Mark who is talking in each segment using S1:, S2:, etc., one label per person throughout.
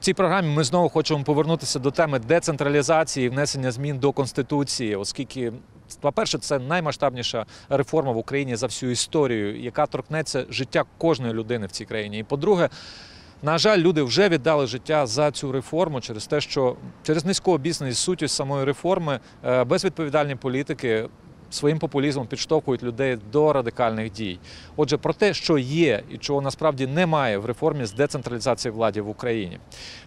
S1: В цій програмі ми знову хочемо повернутися до теми децентралізації і внесення змін до конституції, оскільки, по-перше, це наймасштабніша реформа в Україні за всю історію, яка торкнеться життя кожної людини в цій країні. І по-друге, на жаль, люди вже віддали життя за цю реформу через те, що через низьку обізнаність суттю самої реформи, е, безвідповідальні політики своїм популізмом підштовхують людей до радикальних дій. Отже, про те, що є і чого насправді немає в реформі з децентралізації влади в Україні.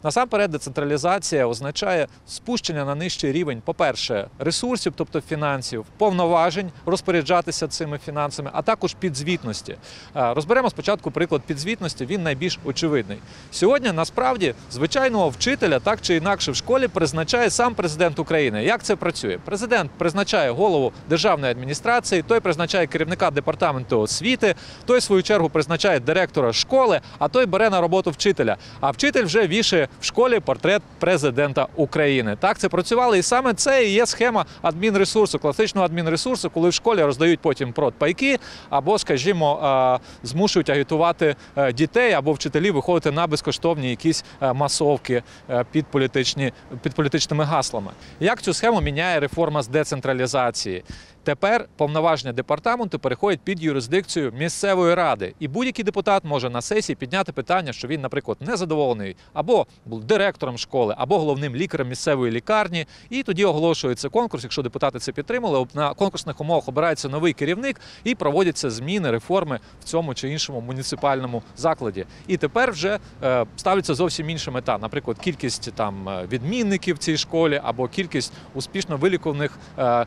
S1: Насамперед, децентралізація означає спущення на нижчий рівень, по-перше, ресурсів, тобто фінансів, повноважень розпоряджатися цими фінансами, а також підзвітності. Розберемо спочатку приклад підзвітності. Він найбільш очевидний. Сьогодні насправді звичайного вчителя так чи інакше в школі призначає сам президент України. Як це працює? Президент призначає голову державної адміністрації, той призначає керівника департаменту освіти, той в свою чергу призначає директора школи, а той бере на роботу вчителя. А вчитель вже вішає в школі портрет президента України. Так це працювало, і саме це і є схема адмінресурсу, класичного адмінресурсу, коли в школі роздають потім продпайки, або, скажімо, змушують агітувати е, дітей або вчителів виходити на безкоштовні якісь е, масовки е, під політичні під політичними гаслами. Як цю схему міняє реформа з децентралізації? Тепер повноваження департаменту переходять під юрисдикцію місцевої ради, і будь-який депутат може на сесії підняти питання, що він, наприклад, незадоволений або був директором школи, або головним лікарем місцевої лікарні. І тоді оголошується конкурс. Якщо депутати це підтримали, на конкурсних умовах обирається новий керівник і проводяться зміни, реформи в цьому чи іншому муніципальному закладі. І тепер вже е, ставляться зовсім інша мета. Наприклад, кількість там е, відмінників в цій школі або кількість успішно вилікуваних. Е,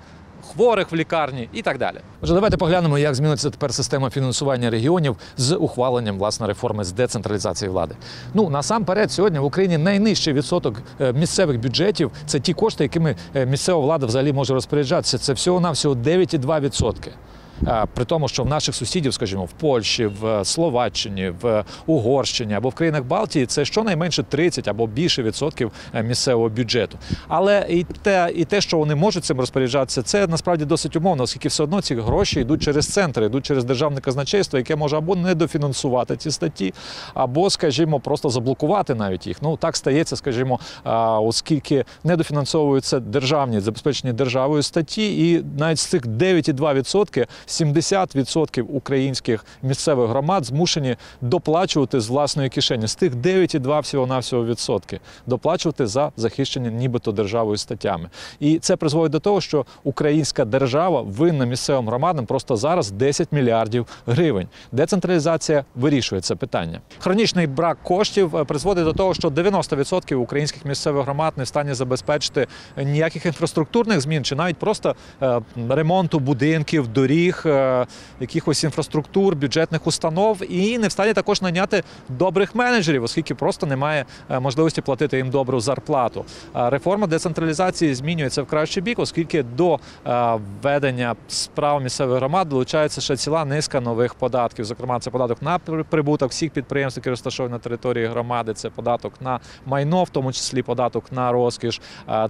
S1: Хворих в лікарні і так далі. Отже, давайте поглянемо, як зміниться тепер система фінансування регіонів з ухваленням власне реформи з децентралізації влади. Ну насамперед, сьогодні в Україні найнижчий відсоток е, місцевих бюджетів це ті кошти, якими е, місцева влада взагалі може розпоряджатися. Це всього навсього 9,2%. Е, При тому, що в наших сусідів, скажімо, в Польщі, в Словаччині, в Угорщині або в країнах Балтії це щонайменше 30 або більше відсотків е, місцевого бюджету. Але і те, і те, що вони можуть цим розпоряджатися, це насправді досить умовно, оскільки все одно ці гроші йдуть через центри, йдуть через державне казначейство, яке може або недофінансувати ці статті, або, скажімо, просто заблокувати навіть їх. Ну так стається, скажімо, оскільки недофінансовуються державні забезпечені державою статті, і навіть з цих 9,2% 70% українських місцевих громад змушені доплачувати з власної кишені. З тих 9,2 всього навсього відсотки доплачувати за захищені нібито державою статтями. І це призводить до того, що українська держава винна місцевим громадам просто зараз 10 мільярдів гривень. Децентралізація вирішує це питання. Хронічний брак коштів е, призводить до того, що 90% українських місцевих громад не стані забезпечити ніяких інфраструктурних змін чи навіть просто е, ремонту будинків, доріг, е, якихось інфраструктур, бюджетних установ, і не в стані також наняти добрих менеджерів, оскільки просто немає е, можливості платити їм добру зарплату. Е, Реформа децентралізації змінюється в кращий бік, оскільки до введення справ місцевих громад долучається ще ціла низка нових податків. Зокрема, це податок на прибуток всіх підприємств, які розташовані на території громади. Це податок на майно, в тому числі податок на розкіш.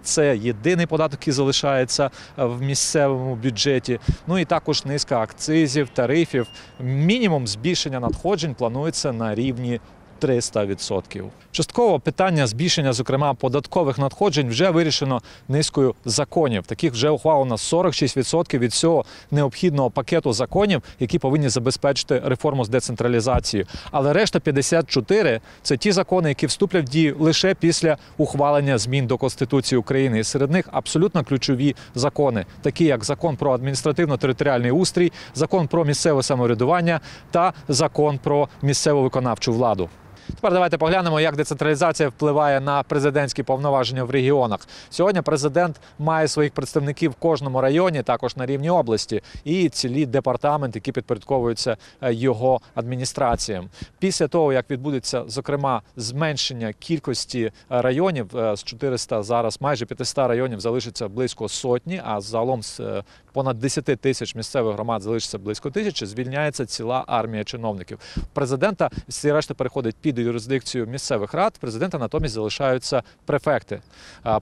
S1: Це єдиний податок, який залишається в місцевому бюджеті. Ну і також низка акцизів, тарифів. Мінімум збільшення надходжень планується на рівні 300%. Частково питання збільшення, зокрема, податкових надходжень вже вирішено низкою законів. Таких вже ухвалено 46% від всього необхідного пакету законів, які повинні забезпечити реформу з децентралізацією. Але решта 54 – це ті закони, які вступлять в дію лише після ухвалення змін до Конституції України. І серед них абсолютно ключові закони, такі як закон про адміністративно-територіальний устрій, закон про місцеве самоврядування та закон про місцеву виконавчу владу. Тепер давайте поглянемо, як децентралізація впливає на президентські повноваження в регіонах. Сьогодні президент має своїх представників в кожному районі, також на рівні області, і цілі департаменти, які підпорядковуються е, його адміністраціям. Після того, як відбудеться зокрема зменшення кількості е, районів е, з 400 зараз майже 500 районів залишиться близько сотні, а загалом з понад 10 тисяч місцевих громад залишиться близько тисячі. Звільняється ціла армія чиновників. Президента всі решта переходить під юрисдикцію місцевих рад. Президента натомість залишаються префекти,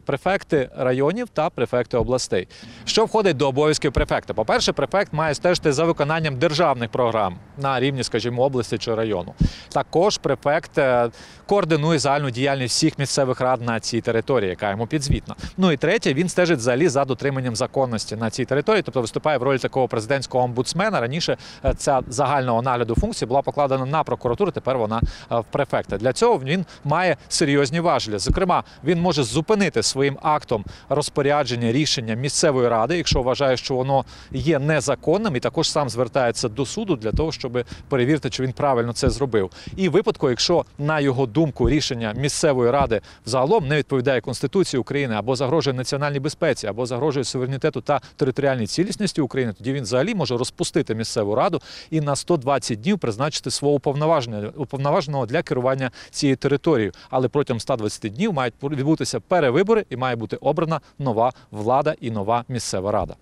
S1: префекти районів та префекти областей. Що входить до обов'язків префекта? По-перше, префект має стежити за виконанням державних програм. на рівні, скажімо, області чи району. Також префект е, координує загальну діяльність всіх місцевих рад на цій території, яка йому підзвітна. Ну і третє, він стежить взагалі за дотриманням законності на цій території, тобто виступає в ролі такого президентського омбудсмена. Раніше е, ця загального нагляду функції була покладена на прокуратуру. Тепер вона е, в префекта. Для цього він має серйозні важелі. Зокрема, він може зупинити своїм актом розпорядження рішення місцевої ради, якщо вважає, що воно є незаконним, і також сам звертається до суду для того, щоб перевірити, чи він правильно це зробив. І випадку, якщо на його думку рішення місцевої ради взагалом не відповідає Конституції України або загрожує національній безпеці, або загрожує суверенітету та територіальній цілісності України, тоді він взагалі може розпустити місцеву раду і на 120 днів призначити свого уповноваженого для керування цією територією. Але протягом 120 днів мають відбутися перевибори і має бути обрана нова влада і нова місцева рада.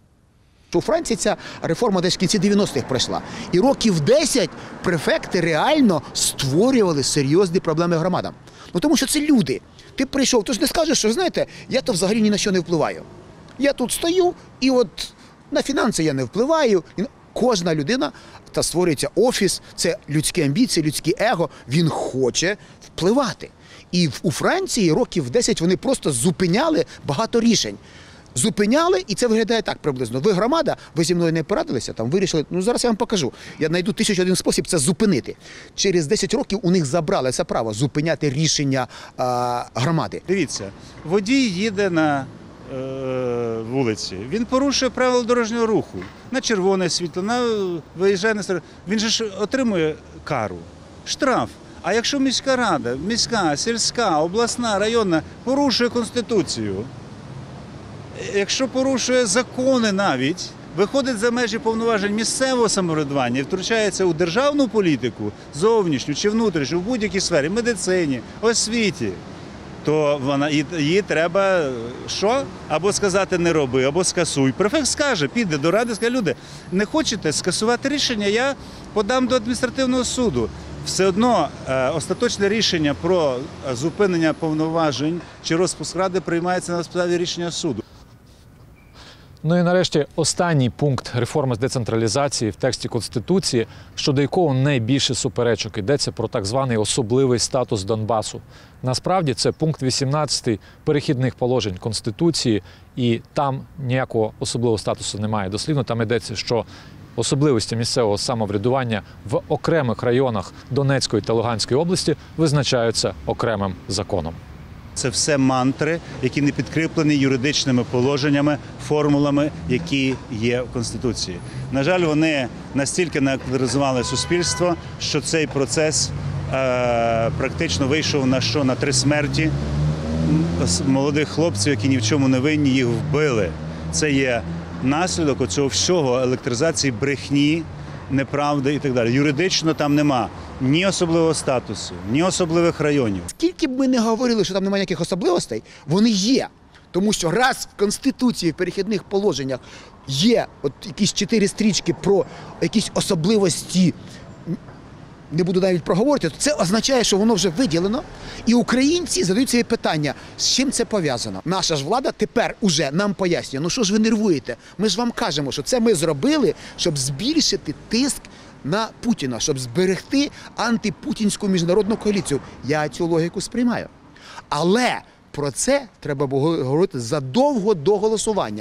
S2: У Франції ця реформа десь в кінці 90-х пройшла. І років 10 префекти реально створювали серйозні проблеми громадам. Ну тому що це люди. Ти прийшов, ти ж не скажеш, що знаєте, я то взагалі ні на що не впливаю. Я тут стою, і от на фінанси я не впливаю. Кожна людина та створюється офіс, це людські амбіції, людське его. Він хоче впливати. І у Франції років 10 вони просто зупиняли багато рішень. Зупиняли, і це виглядає так приблизно. Ви громада, ви зі мною не порадилися, там вирішили. Ну зараз я вам покажу. Я знайду тисячу один спосіб це зупинити. Через 10 років у них забрали це право зупиняти рішення а, громади.
S3: Дивіться, водій їде на вулиці. Він порушує правила дорожнього руху на червоне світло, на виїжджає на сторону. Він же ж отримує кару, штраф. А якщо міська рада, міська, сільська, обласна, районна порушує конституцію, якщо порушує закони навіть, виходить за межі повноважень місцевого самоврядування і втручається у державну політику, зовнішню чи внутрішню, в будь-якій сфері, медицині, освіті, то вона її треба що? Або сказати не роби, або скасуй. Префект скаже, піде до ради, скаже, люди, не хочете скасувати рішення, я подам до адміністративного суду. Все одно е, остаточне рішення про е, зупинення повноважень чи розпуск ради приймається на підставі рішення суду.
S1: Ну і нарешті останній пункт реформи з децентралізації в тексті Конституції, щодо якого найбільше суперечок йдеться про так званий особливий статус Донбасу. Насправді це пункт 18 перехідних положень Конституції, і там ніякого особливого статусу немає. Дослівно там йдеться, що особливості місцевого самоврядування в окремих районах Донецької та Луганської області визначаються окремим законом.
S3: Це все мантри, які не підкріплені юридичними положеннями, формулами, які є в Конституції. На жаль, вони настільки неактивізували суспільство, що цей процес е, практично вийшов на що на три смерті молодих хлопців, які ні в чому не винні, їх вбили. Це є наслідок цього всього електризації брехні, неправди і так далі. Юридично там нема ні особливого статусу, ні особливих районів.
S2: Скільки б ми не говорили, що там немає ніяких особливостей, вони є. Тому що раз в Конституції в перехідних положеннях є от якісь чотири стрічки про якісь особливості, не буду навіть проговорити, то це означає, що воно вже виділено. І українці задають собі питання, з чим це пов'язано. Наша ж влада тепер уже нам пояснює, ну що ж ви нервуєте? Ми ж вам кажемо, що це ми зробили, щоб збільшити тиск на Путіна, щоб зберегти антипутінську міжнародну коаліцію. Я цю логіку сприймаю. Але про це треба було говорити задовго до голосування.